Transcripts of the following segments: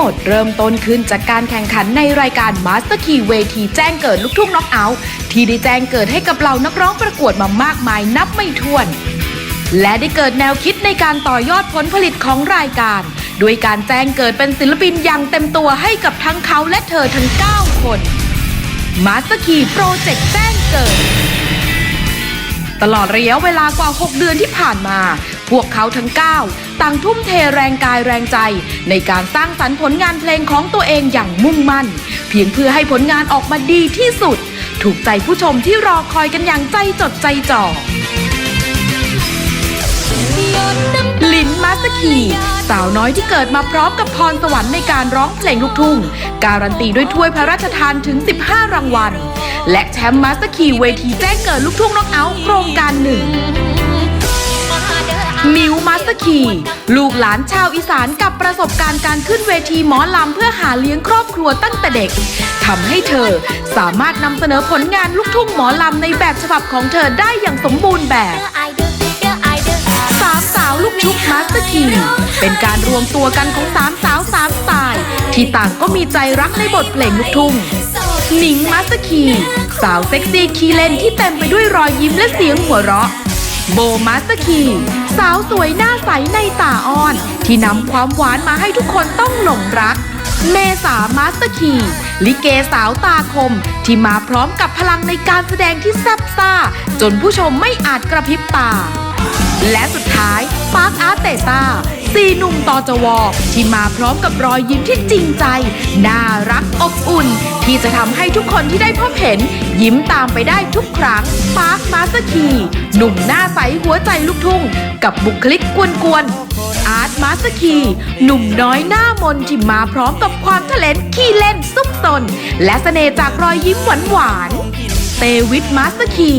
มดเริ่มต้นขึ้นจากการแข่งขันในรายการ Master Key เวทีแจ้งเกิดลูกทุ่งน็อกเอาท์ที่ได้แจ้งเกิดให้กับเหล่านักร้องประกวดมามากมายนับไม่ถ้วน และได้เกิดแนวคิดในการต่อยอดผลผลิตของรายการ ด้วยการแจ้งเกิดเป็นศิลปินอย่างเต็มตัวให้กับทั้งเขาและเธอทั้ง 9 คน Master Key Project แจ้งเกิด ตลอดระยะเวลากว่า 6 เดือนที่ผ่านมา พวกเขาทั้ง 9 ต่างทุ่มเทแรงกายแรงใจ ในการสร้างสรรค์ผลงานเพลงของตัวเองอย่างมุ่งมั่น เพียงเพื่อให้ผลงานออกมาดีที่สุด ถูกใจผู้ชมที่รอคอยกันอย่างใจจดใจจ่อลินมาสเตอร์คีสาวน้อยที่เกิดมาพร้อมกับพรสวรรค์ในการร้องเพลงลูกทุ่ง การันตีด้วยถ้วยพระราชทานถึง 15 รางวัล และแชมป์มาสเตอร์คีเวทีแจ้งเกิดลูกทุ่งน็อกเอาโครงการหนึ่ง มิวมาสเตอร์คีลูกหลานชาวอีสานกับประสบการณ์การขึ้นเวทีหมอลำเพื่อหาเลี้ยงครอบครัวตั้งแต่เด็กทำให้เธอสามารถนำเสนอผลงานลูกทุ่งหมอลำในแบบฉบับของเธอได้อย่างสมบูรณ์แบบสามสาวลูกชุบมาสเตอร์คีเป็นการรวมตัวกันของสามสาวสามสไตล์ที่ต่างก็มีใจรักในบทเพลงลูกทุ่งหนิงมาสเตอร์คีสาวเซ็กซี่คีเลนที่เต็มไปด้วยรอยยิ้มและเสียงหัวเราะ โบมาสเตอร์คีสาวสวยหน้าใสในตาอ่อน ที่นำความหวานมาให้ทุกคนต้องหลงรัก เมษามาสเตอร์คีลิเกสาวตาคม ที่มาพร้อมกับพลังในการแสดงที่แซ่บซ่า จนผู้ชมไม่อาจกระพริบตา และสุดท้ายปาร์คอาร์เตต้า สี่หนุ่มตอจวที่มาพร้อมกับรอยยิ้มที่จริงใจ น่ารักอบอุ่น ที่จะทำให้ทุกคนที่ได้พบเห็น ยิ้มตามไปได้ทุกครั้งปาร์คมาสคีหนุ่มหน้าใสหัวใจลูกทุ่ง กับบุคลิกกวนๆอาร์ตมาสคีหนุ่มน้อยหน้ามนที่มาพร้อมกับความเทเลนขี้เล่นซุกซนและเสน่ห์จากรอยยิ้มหวานๆเตวิทมาสคี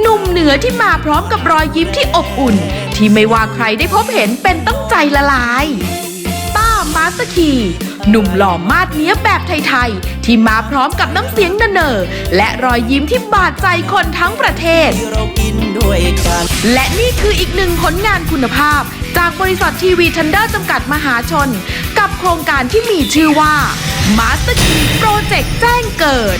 หนุ่มเหนือที่มาพร้อมกับรอยยิ้มที่อบอุ่น ที่ไม่ว่าใครได้พบเห็นเป็นต้องใจละลายต้ามาสคี หนุ่มหล่อมาดเนี้ยแบบไทยๆ ที่มาพร้อมกับน้ำเสียงเนอและรอยยิ้มที่บาดใจคนทั้งประเทศ และนี่คืออีกหนึ่งผลงานคุณภาพ จากบริษัททีวีทันเดอร์จำกัดมหาชน กับโครงการที่มีชื่อว่า Master Key Project แจ้งเกิด